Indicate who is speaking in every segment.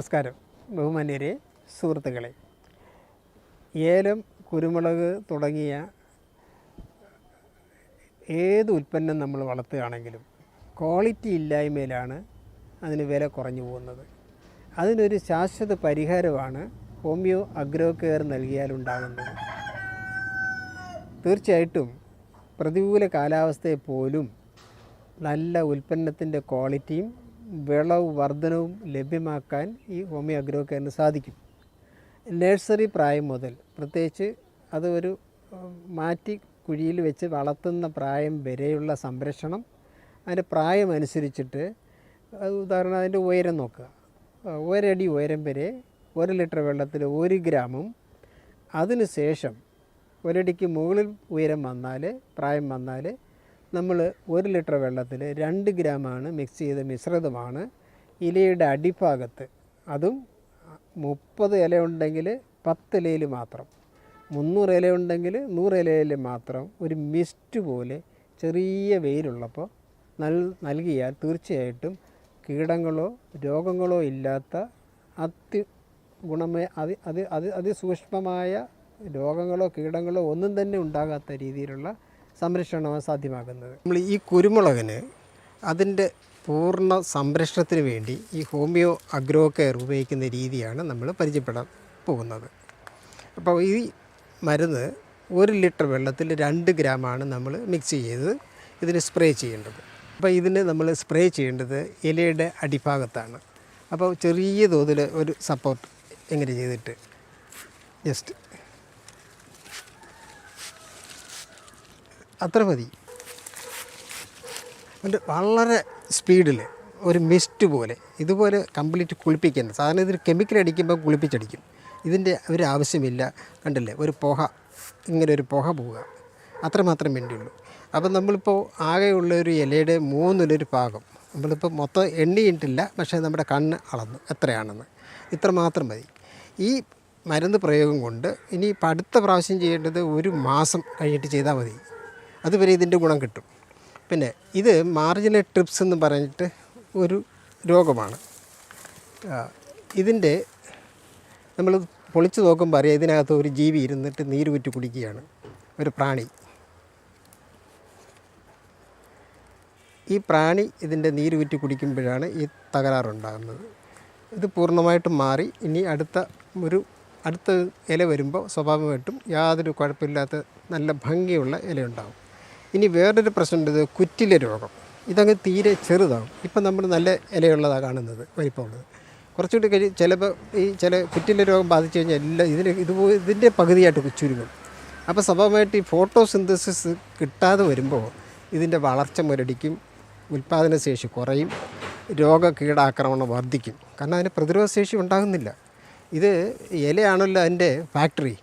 Speaker 1: നമസ്കാരം ബഹുമാന്യരെ സുഹൃത്തുക്കളെ. ഏലം കുരുമുളക് തുടങ്ങിയ ഏത് ഉൽപ്പന്നം നമ്മൾ വളർത്തുകയാണെങ്കിലും ക്വാളിറ്റി ഇല്ലായ്മയിലാണ് അതിന് വില കുറഞ്ഞു പോകുന്നത്. അതിനൊരു ശാശ്വത പരിഹാരമാണ് ഹോമിയോ അഗ്രോ കെയർ നൽകിയാലുണ്ടാകുന്നത് തീർച്ചയായിട്ടും പ്രതികൂല കാലാവസ്ഥയെ പോലും നല്ല ഉൽപ്പന്നത്തിന്റെ ക്വാളിറ്റിയും വിളവ് വർധനവും ലഭ്യമാക്കാൻ ഈ ഹോമിയോ അഗ്രോ കെയറിന് സാധിക്കും. നഴ്സറി പ്രായം മുതൽ പ്രത്യേകിച്ച് അത് ഒരു മാറ്റി കുഴിയിൽ വെച്ച് വളർത്തുന്ന പ്രായം വരെയുള്ള സംരക്ഷണം അതിന്റെ പ്രായം അനുസരിച്ചിട്ട് ഉദാഹരണം അതിന്റെ ഉയരം നോക്കുക. ഒരടി ഉയരം വരെ ഒരു ലിറ്റർ വെള്ളത്തിൽ ഒരു ഗ്രാമും അതിനുശേഷം ഒരടിക്ക് മുകളിൽ ഉയരം വന്നാൽ പ്രായം വന്നാൽ നമ്മൾ ഒരു ലിറ്റർ വെള്ളത്തിൽ രണ്ട് ഗ്രാമാണ് മിക്സ് ചെയ്ത മിശ്രിതമാണ്. ഇലയുടെ അടിഭാഗത്ത് അതും മുപ്പത് ഇല ഉണ്ടെങ്കിൽ പത്ത് ഇലയിൽ മാത്രം മുന്നൂറ് ഇല ഉണ്ടെങ്കിൽ നൂറ് ഇലയിൽ മാത്രം ഒരു മിസ്റ്റ് പോലെ ചെറിയ വെയിലുള്ളപ്പോൾ നൽ നൽകിയാൽ തീർച്ചയായിട്ടും കീടങ്ങളോ രോഗങ്ങളോ ഇല്ലാത്ത അതി ഗുണമേ അതി അതി അതി അതിസൂക്ഷ്മമായ രോഗങ്ങളോ കീടങ്ങളോ ഒന്നും തന്നെ ഉണ്ടാകാത്ത രീതിയിലുള്ള സംരക്ഷണമാണ് സാധ്യമാക്കുന്നത്. നമ്മൾ ഈ കുരുമുളകിന് അതിന്റെ പൂർണ സംരക്ഷണത്തിന് വേണ്ടി ഈ ഹോമിയോ അഗ്രോ കെയർ ഉപയോഗിക്കുന്ന രീതിയാണ് നമ്മൾ പരിചയപ്പെടാൻ പോകുന്നത്. അപ്പോൾ ഈ മരുന്ന് ഒരു ലിറ്റർ വെള്ളത്തിൽ രണ്ട് ഗ്രാമാണ് നമ്മൾ മിക്സ് ചെയ്ത് ഇതിന് സ്പ്രേ ചെയ്യേണ്ടത്. അപ്പോൾ ഇതിന് നമ്മൾ സ്പ്രേ ചെയ്യേണ്ടത് ഇലയുടെ അടിഭാഗത്താണ്. അപ്പോൾ ചെറിയ തോതിൽ ഒരു സപ്പോർട്ട് എങ്ങനെ ചെയ്തിട്ട്? ജസ്റ്റ് അത്ര മതി. എന്നിട്ട് വളരെ സ്പീഡിൽ ഒരു മിസ്റ്റ് പോലെ ഇതുപോലെ കംപ്ലീറ്റ് കുളിപ്പിക്കേണ്ട. സാധാരണ ഇതിന് കെമിക്കൽ അടിക്കുമ്പോൾ കുളിപ്പിച്ചടിക്കും. ഇതിന്റെ ഒരു ആവശ്യമില്ല. കണ്ടില്ലേ? ഒരു പുക. ഇങ്ങനെ ഒരു പുക പോവുക. അത്രമാത്രം വേണ്ടിയുള്ളൂ. അപ്പം നമ്മളിപ്പോൾ ആകെയുള്ള ഒരു ഇലയുടെ മൂന്നിലൊരു ഭാഗം. നമ്മളിപ്പോൾ മൊത്തം എണ്ണിയിട്ടില്ല. പക്ഷേ നമ്മുടെ കണ്ണ് അളന്നു. എത്രയാണെന്ന്. ഇത്ര മാത്രം മതി. ഈ മരുന്ന് പ്രയോഗം കൊണ്ട് ഇനി ഇപ്പം അടുത്ത പ്രാവശ്യം ചെയ്യേണ്ടത് ഒരു മാസം കഴിഞ്ഞിട്ട് ചെയ്താൽ മതി. അതുവരെ ഇതിന്റെ ഗുണം കിട്ടും. പിന്നെ ഇത് മാർജിനൽ ട്രിപ്സ് എന്ന് പറഞ്ഞിട്ട് ഒരു രോഗമാണ്. ഇതിന്റെ നമ്മൾ പൊളിച്ചു നോക്കുമ്പോൾ അറിയാം ഇതിനകത്ത് ഒരു ജീവി ഇരുന്നിട്ട് നീര് കുറ്റി കുടിക്കുകയാണ്. ഒരു പ്രാണി. ഈ പ്രാണി ഇതിന്റെ നീര് കുറ്റി കുടിക്കുമ്പോഴാണ് ഈ തകരാറുണ്ടാകുന്നത്. ഇത് പൂർണമായിട്ടും മാറി. ഇനി അടുത്ത ഒരു അടുത്ത ഇല വരുമ്പോൾ സ്വാഭാവികമായിട്ടും യാതൊരു കുഴപ്പമില്ലാത്ത നല്ല ഭംഗിയുള്ള ഇല ഉണ്ടാകും ഇനി വേറൊരു പ്രശ്നമുണ്ട് കുറ്റിലെ രോഗം. ഇതങ്ങ് തീരെ ചെറുതാകും ഇപ്പം നമ്മൾ നല്ല ഇലയുള്ളതാണ് കാണുന്നത് വലിപ്പമുള്ളത്. കുറച്ചുകൂടി കഴിഞ്ഞ് ചിലപ്പോൾ ഈ ചില കുറ്റിലെ രോഗം ബാധിച്ചു കഴിഞ്ഞാൽ എല്ലാം ഇതിന് ഇതുപോലെ ഇതിന്റെ പകുതിയായിട്ട് ചുരുങ്ങും അപ്പോൾ സ്വാഭാവികമായിട്ട് ഈ ഫോട്ടോസിന്തസിസ് കിട്ടാതെ വരുമ്പോൾ ഇതിന്റെ വളർച്ച മുരടിക്കും ഉൽപ്പാദനശേഷി കുറയും രോഗ കീടാക്രമണം വർദ്ധിക്കും. കാരണം അതിന് പ്രതിരോധ ശേഷി ഉണ്ടാകുന്നില്ല. ഇത് ഇലയാണല്ലോ അതിന്റെ ഫാക്ടറി.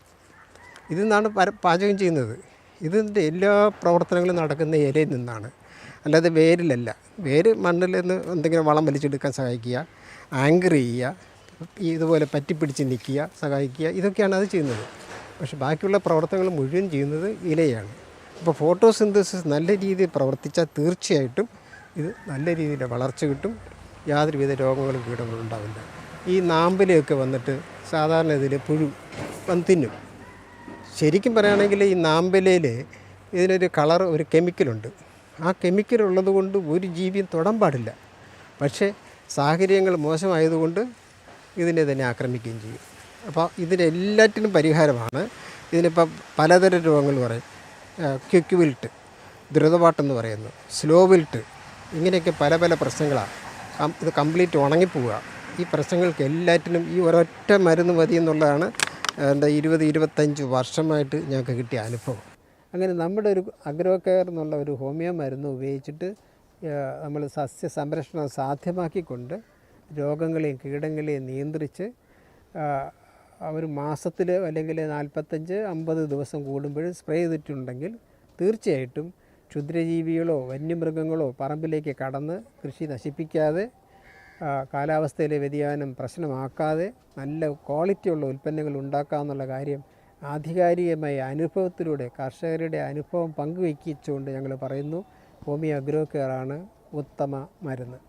Speaker 1: ഇതിൽ നിന്നാണ് പാചകം ചെയ്യുന്നത്. ഇതിന്റെ എല്ലാ പ്രവർത്തനങ്ങളും നടക്കുന്ന ഇലയിൽ നിന്നാണ്. അല്ലാതെ വേരിലല്ല. വേര് മണ്ണിൽ നിന്ന് എന്തെങ്കിലും വളം വലിച്ചെടുക്കാൻ സഹായിക്കുക ആങ്കർ ചെയ്യുക ഇതുപോലെ പറ്റിപ്പിടിച്ച് നിൽക്കുക സഹായിക്കുക ഇതൊക്കെയാണ് അത് ചെയ്യുന്നത്. പക്ഷേ ബാക്കിയുള്ള പ്രവർത്തനങ്ങൾ മുഴുവൻ ചെയ്യുന്നത് ഇലയാണ്. അപ്പോൾ ഫോട്ടോസിന്തസിസ് നല്ല രീതിയിൽ പ്രവർത്തിച്ചാൽ തീർച്ചയായിട്ടും ഇത് നല്ല രീതിയിൽ വളർച്ച കിട്ടും. യാതൊരുവിധ രോഗങ്ങളും കീടങ്ങളും ഉണ്ടാവില്ല. ഈ നാമ്പിലൊക്കെ വന്നിട്ട് സാധാരണ ഇതിൽ പുഴു വന്ന് തിന്നും. ശരിക്കും പറയുകയാണെങ്കിൽ ഈ നാമ്പലയിൽ ഇതിനൊരു കളർ ഒരു കെമിക്കലുണ്ട്. ആ കെമിക്കൽ ഉള്ളത് കൊണ്ട് ഒരു ജീവിയും തൊടാൻ പാടില്ല. പക്ഷേ സാഹചര്യങ്ങൾ മോശമായതുകൊണ്ട് ഇതിനെ തന്നെ ആക്രമിക്കുകയും ചെയ്യും. അപ്പോൾ ഇതിനെല്ലാറ്റിനും പരിഹാരമാണ്. ഇതിനിപ്പോൾ പലതരം രോഗങ്ങൾ പറയും. ക്യുക്ക് വിൽട്ട് ദ്രുതപാട്ടെന്ന് പറയുന്നു സ്ലോ വിൽട്ട് ഇങ്ങനെയൊക്കെ പല പല പ്രശ്നങ്ങളാണ്. ഇത് കംപ്ലീറ്റ് ഉണങ്ങിപ്പോവുക. ഈ പ്രശ്നങ്ങൾക്ക് എല്ലാറ്റിനും ഈ ഒരൊറ്റ മരുന്ന് മതി എന്നുള്ളതാണ് എന്താ ഇരുപത് ഇരുപത്തഞ്ച് വർഷമായിട്ട് ഞങ്ങൾക്ക് കിട്ടിയ അനുഭവം. അങ്ങനെ നമ്മുടെ ഒരു അഗ്രോ കെയർ എന്നുള്ള ഒരു ഹോമിയോ മരുന്ന് ഉപയോഗിച്ചിട്ട് നമ്മൾ സസ്യ സംരക്ഷണം സാധ്യമാക്കിക്കൊണ്ട് രോഗങ്ങളെയും കീടങ്ങളെയും നിയന്ത്രിച്ച് ഒരു മാസത്തിൽ അല്ലെങ്കിൽ നാൽപ്പത്തഞ്ച് അമ്പത് ദിവസം കൂടുമ്പോഴും സ്പ്രേ ചെയ്തിട്ടുണ്ടെങ്കിൽ തീർച്ചയായിട്ടും ക്ഷുദ്രജീവികളോ വന്യമൃഗങ്ങളോ പറമ്പിലേക്ക് കടന്ന് കൃഷി നശിപ്പിക്കാതെ കാലാവസ്ഥയിലെ വ്യതിയാനം പ്രശ്നമാക്കാതെ നല്ല ക്വാളിറ്റിയുള്ള ഉൽപ്പന്നങ്ങൾ ഉണ്ടാക്കാമെന്നുള്ള കാര്യം ആധികാരികമായ അനുഭവത്തിലൂടെ കർഷകരുടെ അനുഭവം പങ്കുവയ്ക്കിച്ചുകൊണ്ട് ഞങ്ങൾ പറയുന്നു. ഹോമിയോ അഗ്രോ കെയറാണ് ഉത്തമ മരുന്ന്.